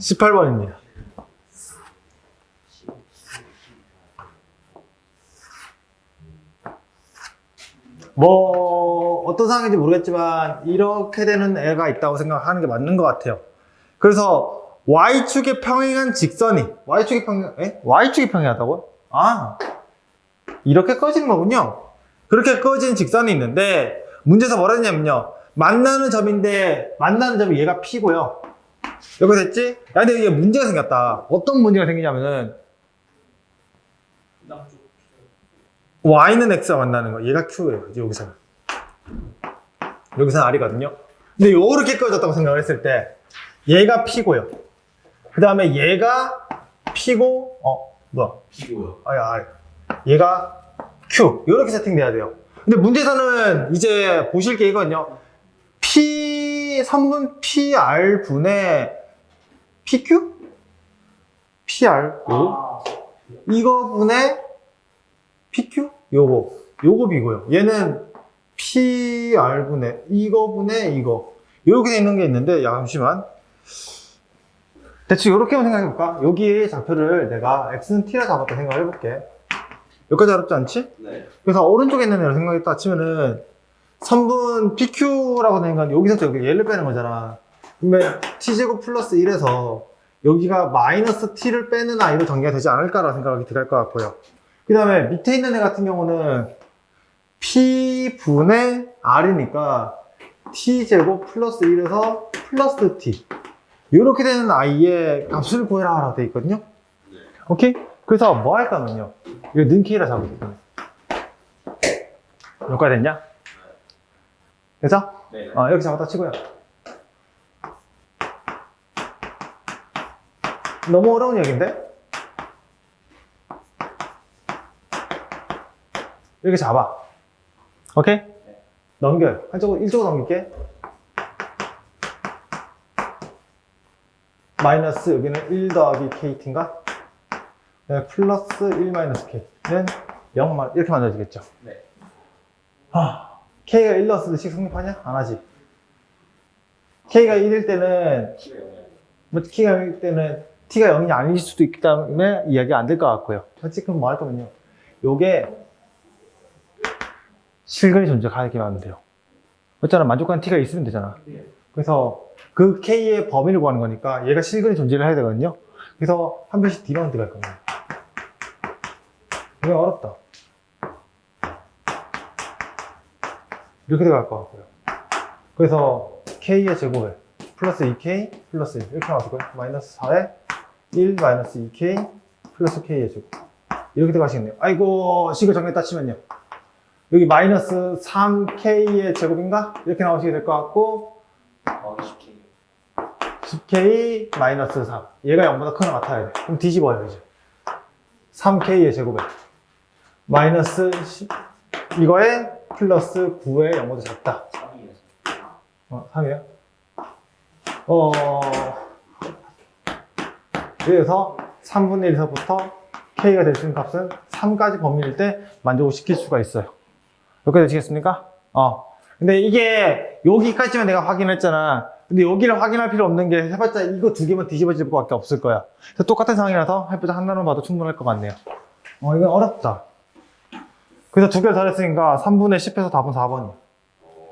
18번입니다. 뭐 어떤 상황인지 모르겠지만 이렇게 되는 애가 있다고 생각하는 게 맞는 것 같아요. 그래서 y축에 평행한 직선이 y축에 평행 에? y축에 평행하다고요? 아 이렇게 꺼진 거군요. 그렇게 꺼진 직선이 있는데 문제에서 뭐라 했냐면요. 만나는 점인데 만나는 점이 얘가 P고요. 여기 됐지? 야, 근데 이게 문제가 생겼다. 어떤 문제가 생기냐면은 y는 x가 만나는 거. 얘가 q예요. 이제 여기서는. 여기서는 r이거든요. 근데 요렇게 꺼졌다고 생각을 했을 때 얘가 p고요. 그 다음에 얘가 p고 어 뭐야? 피고요. 아니, 아니. 얘가 Q. 이렇게 세팅돼야 돼요. 근데 문제에서는 이제 보실 게 이거든요. P, 3분 PR 분의 PQ? PR. 요거? 이거 분의 PQ? 요거. 요거 B고요. 얘는 PR 분의 이거 분의 이거. 이렇게 돼 있는 게 있는데, 야, 잠시만. 대충 이렇게만 생각해볼까? 여기에 좌표를 내가 X는 T라 잡았다 생각해볼게. 여기까지 어렵지 않지? 네. 그래서 오른쪽에 있는 애를 생각했다 치면은 3분 PQ라고 되는 건 여기서 여기 얘를 빼는 거잖아. 그러면 T제곱 플러스 1에서 여기가 마이너스 T를 빼는 아이로 전개가 되지 않을까라는 생각이 들어갈 것 같고요. 그 다음에 밑에 있는 애 같은 경우는 P분의 R이니까 T제곱 플러스 1에서 플러스 T. 이렇게 되는 아이의 값을 구해라 라고 되어 있거든요. 오케이? 그래서 뭐 할까면요. 이거 는 K라 잡을게요. 여기까지 됐냐? 그래서 네. 어, 이렇게 잡았다 치고요. 너무 어려운 얘기인데? 이렇게 잡아. 오케이? 넘겨요. 한쪽으로, 일쪽으로 넘길게. 마이너스, 여기는 1 더하기 KT인가? 네, 플러스 1 마이너스 K는 0, 마- 이렇게 만들어지겠죠. 네. 아, K가 1 넣었을 때식 성립하냐? 안 하지. K가 1일 때는, 뭐, K가 1일 때는 T가 0이 아닐 수도 있기 때문에 이야기가 안될 것 같고요. 뭐할 거면요. 요게 실근이 존재하게 하면 돼요. 그렇잖아. 만족한 T가 있으면 되잖아. 그래서 그 K의 범위를 구하는 거니까 얘가 실근이 존재를 해야 되거든요. 그래서 한 변씩 D만 들어갈 겁니다. 이거 어렵다. 이렇게 들어갈 것 같고요. 그래서 K의 제곱에 플러스 2K 플러스 1 이렇게 나왔을 거예요. 마이너스 4에 1 마이너스 2K 플러스 K의 제곱 이렇게 들어가시겠네요. 아이고 식을 정했다 치면요. 여기 마이너스 3K의 제곱인가? 이렇게 나오시게 될 것 같고 어, 20K. 10K 마이너스 3 얘가 0보다 크거나 같아야 돼. 그럼 뒤집어요 이제 3K의 제곱에 마이너스 10 이거에 플러스 9의 0보다 작다. 3이에서. 어, 3이에요? 어, 그래서 3분의 1에서부터 K가 될 수 있는 값은 3까지 범위일 때 만족을 시킬 수가 있어요. 여기까지 되시겠습니까? 어. 근데 이게 여기까지만 내가 확인했잖아. 근데 여기를 확인할 필요 없는 게 해봤자 이거 두 개만 뒤집어질 것 밖에 없을 거야. 그래서 똑같은 상황이라서 해보자 하나만 봐도 충분할 것 같네요. 어, 이건 어렵다. 그래서 두 개를 더했으니까 3분의 10에서 답은 4번이야.